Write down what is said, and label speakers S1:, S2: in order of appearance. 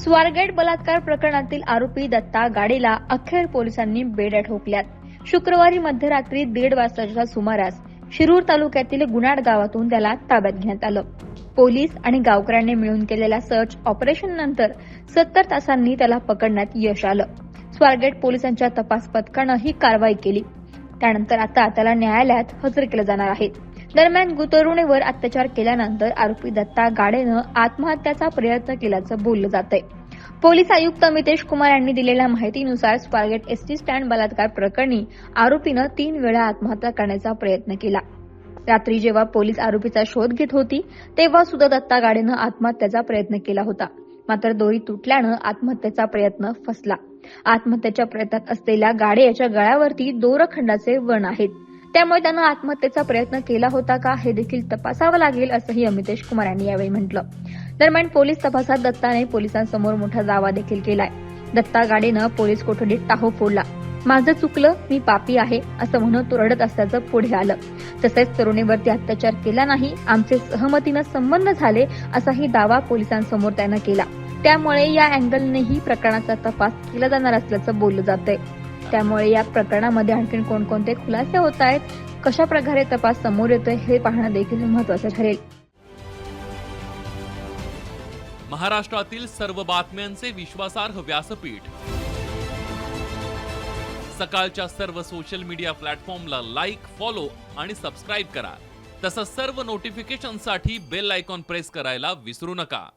S1: स्वारगेट बलात्कार प्रकरणातील आरोपी दत्ता गाडेला अखेर पोलिसांनी बेड्या ठोकल्यात. शुक्रवारी मध्यरात्री दीड वाजताच्या सुमारास शिरूर तालुक्यातील गुणाड गावातून त्याला ताब्यात घेण्यात आलं. पोलीस आणि गावकऱ्यांनी मिळून केलेल्या सर्च ऑपरेशन नंतर सत्तर तासांनी त्याला पकडण्यात यश आलं. स्वारगेट पोलिसांच्या तपास पथकानं ही कारवाई केली. त्यानंतर आता त्याला न्यायालयात हजर केलं जाणार आहे. दरम्यान गुतरुणीवर अत्याचार केल्यानंतर आरोपी दत्ता गाडेनं आत्महत्याचा प्रयत्न केल्याचं बोललं जात आहे पोलीस आयुक्त अमितेश कुमार यांनी दिलेल्या माहितीनुसार स्वारगेट एसटी स्टँड बलात्कार प्रकरणी आरोपीनं तीन वेळा आत्महत्या करण्याचा प्रयत्न केला. रात्री जेव्हा पोलीस आरोपीचा शोध घेत होती तेव्हा सुद्धा दत्ता गाडेनं आत्महत्याचा प्रयत्न केला होता. मात्र दोरी तुटल्यानं आत्महत्येचा प्रयत्न फसला. आत्महत्येच्या प्रयत्नात असलेल्या गाडे याच्या गळ्यावरती दोरखंडाचे वण आहेत. त्यामुळे त्यानं आत्महत्येचा प्रयत्न केला होता का हे देखील तपासावं लागेल असंही अमितेश कुमार यांनी यावेळी म्हटलं. दरम्यान पोलीस तपासात दत्ताने पोलिसांसमोर मोठा दावा देखील केलाय. दत्ता गाडेनं पोलीस कोठडीत टाहो फोडला. माझं चुकलं मी पापी आहे असं म्हणून तो रडत असल्याचं पुढे आलं. तसेच तरुणीवरती अत्याचार केला नाही आमचे सहमतीनं संबंध झाले असाही दावा पोलिसांसमोर त्यानं केला. त्यामुळे या अँगलनेही प्रकरणाचा तपास केला जाणार असल्याचं बोललं जातंय. त्यामुळे या प्रकरणामध्ये आणखी कोणकोणते खुलासे होत आहेत कशा प्रकारे तपास समोर येतोय हे पाहणं देखील महत्वाचं ठरेल.
S2: महाराष्ट्रातील सर्व बातम्यांचे विश्वासार्ह व्यासपीठ. सकाळच्या सर्व सोशल मीडिया प्लॅटफॉर्मला लाईक फॉलो आणि सबस्क्राईब करा. तसंच सर्व नोटिफिकेशनसाठी बेल आयकॉन प्रेस करायला विसरू नका.